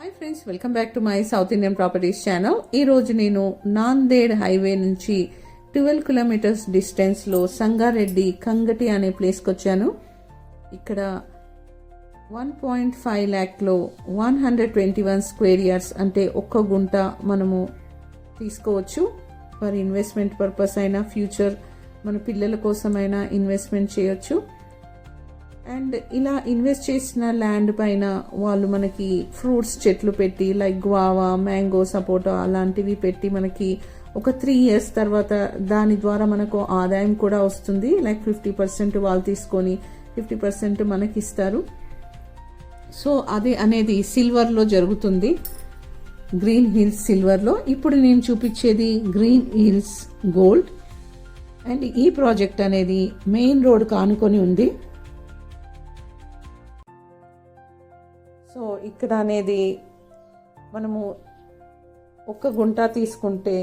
Hi friends welcome back to my south Indian properties channel ఈరోజు నేను Nanded highway నుంచి twelve kilometres డిస్టెన్స్లో సంగారెడ్డి కంగటి అనే ప్లేస్కి వచ్చాను. ఇక్కడ one point five ల్యాక్లో one hundred twenty one square yards అంటే ఒక్క గుంట మనము తీసుకోవచ్చు. ఫర్ ఇన్వెస్ట్మెంట్ పర్పస్ అయినా ఫ్యూచర్ మన పిల్లల కోసమైనా ఇన్వెస్ట్మెంట్ చేయొచ్చు. అండ్ ఇలా ఇన్వెస్ట్ చేసిన ల్యాండ్ పైన వాళ్ళు మనకి ఫ్రూట్స్ చెట్లు పెట్టి లైక్ గ్వావా మ్యాంగో సపోటా అలాంటివి పెట్టి మనకి ఒక త్రీ ఇయర్స్ తర్వాత దాని ద్వారా మనకు ఆదాయం కూడా వస్తుంది. లైక్ ఫిఫ్టీ పర్సెంట్ వాళ్ళు తీసుకొని ఫిఫ్టీ పర్సెంట్ మనకి ఇస్తారు. సో అది అనేది సిల్వర్లో జరుగుతుంది. గ్రీన్ హిల్స్ సిల్వర్లో ఇప్పుడు నేను చూపించేది గ్రీన్ హిల్స్ గోల్డ్ అండ్ ఈ ప్రాజెక్ట్ అనేది మెయిన్ రోడ్ కానుకొని ఉంది. సో ఇక్కడ అనేది మనము ఒక గుంట తీసుకుంటే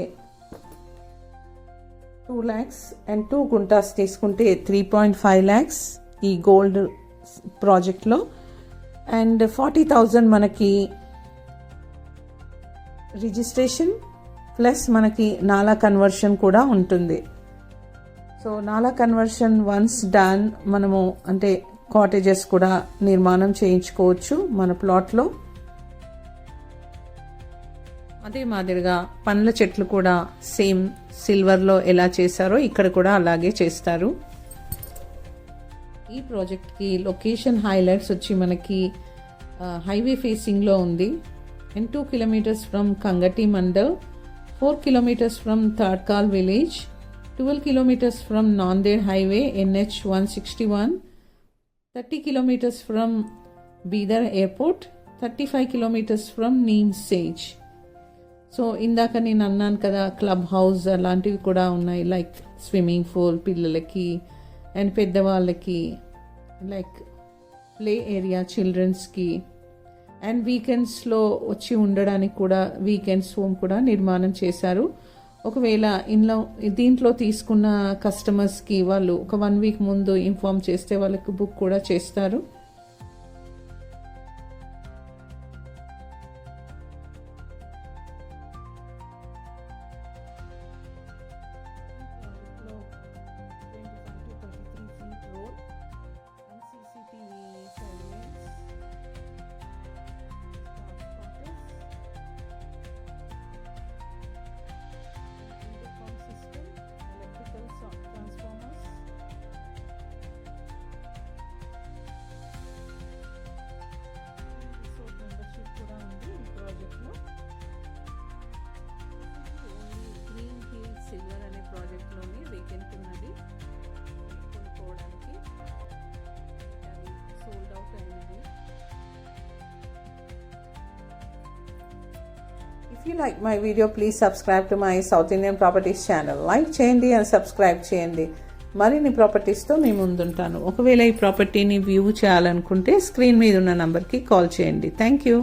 two lakhs and two guntas తీసుకుంటే త్రీ పాయింట్ ఫైవ్ ల్యాక్స్ ఈ గోల్డ్ ప్రాజెక్ట్లో. అండ్ ఫార్టీ థౌజండ్ మనకి రిజిస్ట్రేషన్ ప్లస్ మనకి నాలా కన్వర్షన్ కూడా ఉంటుంది. సో నాలా కన్వర్షన్ వన్స్ డన్ మనము అంటే కాటేజెస్ కూడా నిర్మాణం చేయించుకోవచ్చు మన ప్లాట్లో. అదే మాదిరిగా పండ్ల చెట్లు కూడా సేమ్ సిల్వర్లో ఎలా చేశారో ఇక్కడ కూడా అలాగే చేస్తారు. ఈ ప్రాజెక్ట్కి లొకేషన్ హైలైట్స్ వచ్చి మనకి హైవే ఫేసింగ్లో ఉంది. And two kilometres from Kangati mandal four kilometres from థర్డ్కాల్ village twelve kilometres from Nanded highway NH one sixty one thirty kilometres from Bidar airport thirty five kilometres from neem సేజ్. So ఇందాక నేను అన్నాను కదా club house అలాంటివి కూడా ఉన్నాయి like swimming pool పిల్లలకి and పెద్దవాళ్ళకి లైక్ ప్లే ఏరియా చిల్డ్రన్స్కి. అండ్ వీకెండ్స్లో వచ్చి ఉండడానికి కూడా వీకెండ్స్ హోమ్ కూడా నిర్మాణం చేశారు. ఒకవేళ ఇంట్లో దీంట్లో తీసుకున్న కస్టమర్స్కి వాళ్ళు ఒక వన్ వీక్ ముందు ఇన్ఫామ్ చేస్తే వాళ్ళకి బుక్ కూడా చేస్తారు. If you like my video please subscribe to my south Indian properties channel like చేయండి అండ్ సబ్స్క్రైబ్ చేయండి. మరిన్ని ప్రాపర్టీస్తో మీ ముందుంటాను. ఒకవేళ ఈ ప్రాపర్టీని వ్యూ చేయాలనుకుంటే స్క్రీన్ మీద ఉన్న నంబర్కి కాల్ చేయండి. Thank you